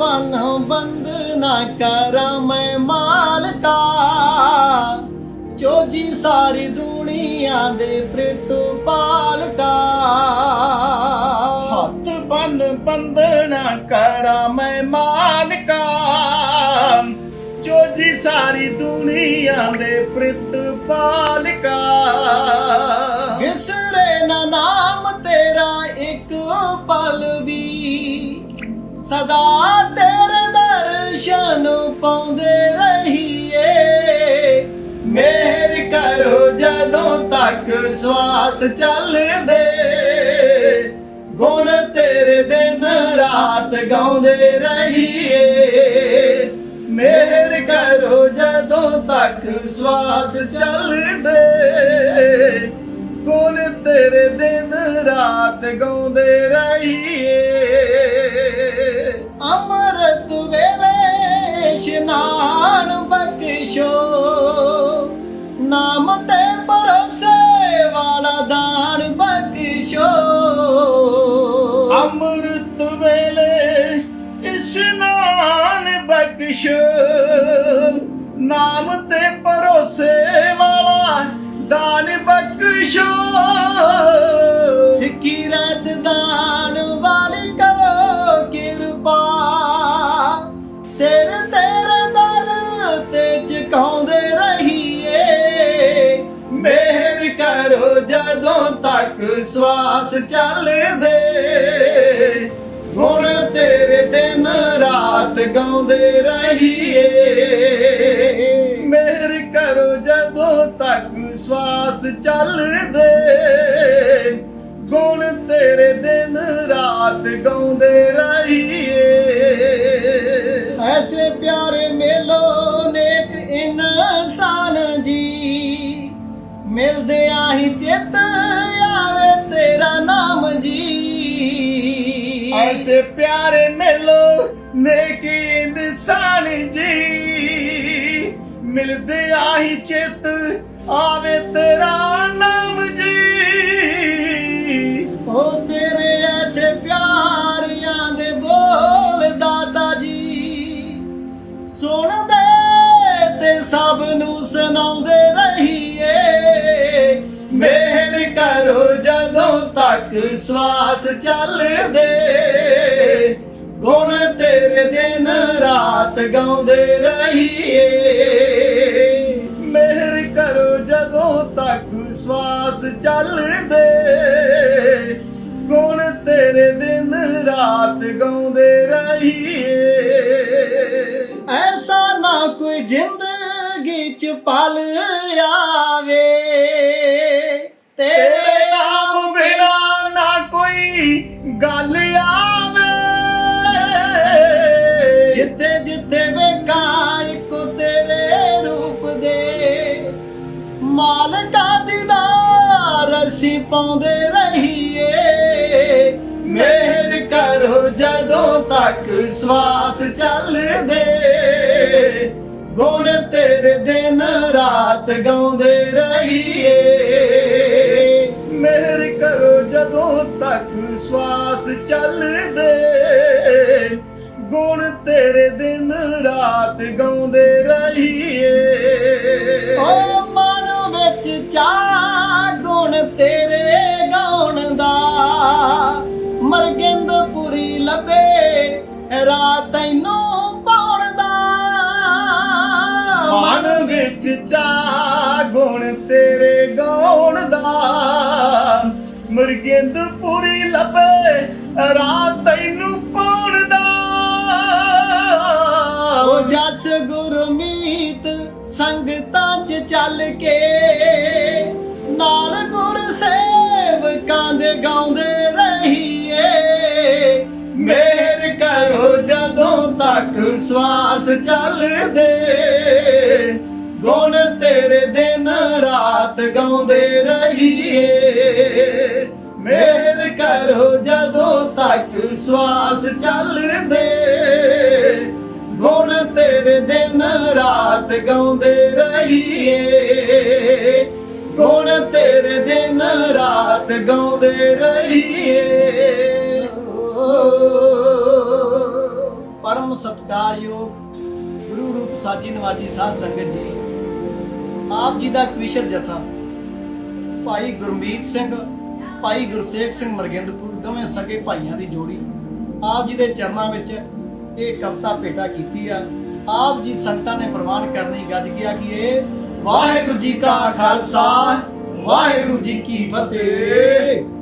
ਬਨ ਬੰਦ ਨਾ ਕਰਾਂ ਮੈਂ ਮਾਲਕਾ। ਜੋ ਜੀ ਸਾਰੀ ਦੁਨੀਆ ਦੇ ਪ੍ਰਿਤਪਾਲਕਾ ਹੱਥ ਬੰਨ ਬੰਦਨਾ ਕਰਾਂ ਮੈਂ ਮਾਲਕਾ। ਜੋ ਜੀ ਸਾਰੀ ਦੁਨੀਆ ਦੇ ਪ੍ਰਿਤਪਾਲਕਾ ਵਿਸਰੇ ਨਾ ਨਾਮ ਤੇਰਾ ਇੱਕ ਪਲ ਵੀ ਸਦਾ ਪਾਉਂਦੇ ਰਹੀਏ। ਮਿਹਰ ਕਰੋ ਜਦੋਂ ਤੱਕ ਸਵਾਸ ਚੱਲਦੇ। ਗੁਣ ਤੇਰੇ ਦਿਨ ਰਾਤ ਗਾਉਂਦੇ ਰਹੀਏ। ਮਿਹਰ ਕਰੋ ਜਦੋਂ ਤੱਕ ਸਵਾਸ ਚੱਲਦੇ। ਗੁਣ ਤੇਰੇ ਦਿਨ ਰਾਤ ਗਾਉਂਦੇ ਰਹੀਏ। ਵੇਲੇ ਇਸ਼ਨਾਨ ਬਖਸ਼ੋ। ਨਾਮ ਤੇ ਭਰੋਸੇ ਵਾਲਾ ਦਾਨ ਬਖਸ਼ੋ। ਅੰਮ੍ਰਿਤ ਵੇਲੇ ਇਸ਼ਨਾਨ ਬਖਸ਼ੋ। ਨਾਮ ਤੇ ਭਰੋਸੇ ਵਾਲਾ ਦਾਨ ਬਖਸ਼ੋ। ਮਿਹਰ ਕਰੋ ਜਦੋਂ ਤੱਕ ਸਵਾਸ ਚੱਲਦੇ। ਗੁਣ ਤੇਰੇ ਦਿਨ ਰਾਤ ਗਾਉਂਦੇ ਰਹੀਏ। ਮਿਹਰ ਕਰੋ ਜਦੋਂ ਤੱਕ ਸਵਾਸ ਚੱਲਦੇ। ਗੁਣ ਤੇਰੇ ਦਿਨ ਰਾਤ ਗਾਉਂਦੇ ਰਹੀਏ। ਐਸੇ ਪਿਆਰੇ ਮੇਲੋ ਆਹੀ ਚਿੱਤ ਆਵੇ ਤੇਰਾ ਨਾਮ ਜੀ। ਐਸੇ ਪਿਆਰੇ ਮਿਲੋ ਨੇਕੀ ਇਨਸਾਨ ਜੀ। ਮਿਲਦੇ ਆਹੀ ਚਿੱਤ ਆਵੇ ਤੇਰਾ ਨਾਮ ਜੀ। ਉਹ ਤੇਰੇ ਐਸੇ ਪਿਆਰਿਆਂ ਦੇ ਬੋਲ ਦਾਤਾ ਜੀ। ਸੁਣਦੇ ਤੇ ਸਭ ਨੂੰ ਸੁਣਾਉਂਦੇ ਜਦੋਂ ਤੱਕ ਸਵਾਸ ਚੱਲਦੇ, ਗੁਣ ਤੇਰੇ ਦਿਨ ਰਾਤ ਗਾਉਂਦੇ ਰਹੀਏ। ਮਿਹਰ ਕਰੋ ਜਦੋਂ ਤੱਕ ਸਵਾਸ ਚੱਲਦੇ, ਗੁਣ ਤੇਰੇ ਦਿਨ ਰਾਤ ਗਾਉਂਦੇ ਰਹੀਏ। ਐਸਾ ਨਾ ਕੋਈ ਜ਼ਿੰਦਗੀ ਚ ਪਲ ਪਾਉਂਦੇ ਰਹੀਏ। ਮਿਹਰ ਕਰੋ ਜਦੋਂ ਤੱਕ ਸਵਾਸ ਚੱਲਦੇ। ਗੁਣ ਤੇਰੇ ਦਿਨ ਰਾਤ ਗਾਉਂਦੇ ਰਹੀਏ। ਮਿਹਰ ਕਰੋ ਜਦੋਂ ਤੱਕ ਸਵਾਸ ਚੱਲਦੇ। ਗੁਣ ਤੇਰੇ ਦਿਨ ਰਾਤ ਗਾਉਂਦੇ ਰਹੀਏ। ਓ ਮਨ ਵਿੱਚ ਚਾ ਗੁਣ ਤੇਰੇ ਮਰਗਿੰਦਪੁਰੀ ਲੱਭੇ ਰਾਤ ਤੈਨੂੰ ਪਾਉਣ ਦਾ। ਮਨ ਵਿੱਚ ਚਾ ਗੁਣ ਤੇਰੇ ਗਾਉਣ ਦਾ। ਮਰਗਿੰਦ ਪੂਰੀ ਲੱਭੇ ਰਾਤ ਤੈਨੂੰ ਪਾਉਣ ਦਾ। ਓ ਜਸ ਗੁਰਮੀਤ ਸੰਗਤਾਂ ਚ ਚੱਲ ਕੇ ਸਵਾਸ ਚੱਲਦੇ। ਗੁਣ ਤੇਰੇ ਦਿਨ ਰਾਤ ਗਾਉਂਦੇ ਰਹੀਏ। ਮਿਹਰ ਕਰੋ ਜਦੋਂ ਤੱਕ ਸਵਾਸ ਚੱਲਦੇ। ਗੁਣ ਤੇਰੇ ਦਿਨ ਰਾਤ ਗਾਉਂਦੇ ਰਹੀਏ। ਗੁਣ ਤੇਰੇ ਦਿਨ ਰਾਤ ਗਾਉਂਦੇ ਰਹੀਏ। ਪਰਮ ਸਤਿਕਾਰਯੋਗ ਗੁਰੂ ਰੂਪ ਸਾਜੀ ਨਵਾਜੀ ਸਾਧ ਸੰਗਤ ਜੀ। ਆਪ ਜੀ ਦਾ ਕਵਿਸ਼ਰ ਜਥਾ। ਭਾਈ ਗੁਰਮੀਤ ਸਿੰਘ, ਭਾਈ ਗੁਰਸੇਖ ਸਿੰਘ ਮਰਗਿੰਦਪੁਰ, ਦੋਵੇਂ ਸਕੇ ਭਾਈਆਂ ਦੀ ਜੋੜੀ। ਆਪ ਜੀ ਦੇ ਚਰਨਾਂ ਵਿੱਚ ਇਹ ਕਵਿਤਾ ਭੇਟਾ ਕੀਤੀ ਆ। ਆਪ ਜੀ ਸੰਤਾਂ ਨੇ ਪ੍ਰਵਾਨ ਕਰਨੀ ਗੱਜ ਗਿਆ ਕਿ ਇਹ ਵਾਹਿਗੁਰੂ ਜੀ ਕਾ ਖਾਲਸਾ, ਵਾਹਿਗੁਰੂ ਜੀ ਕੀ ਫਤਿਹ।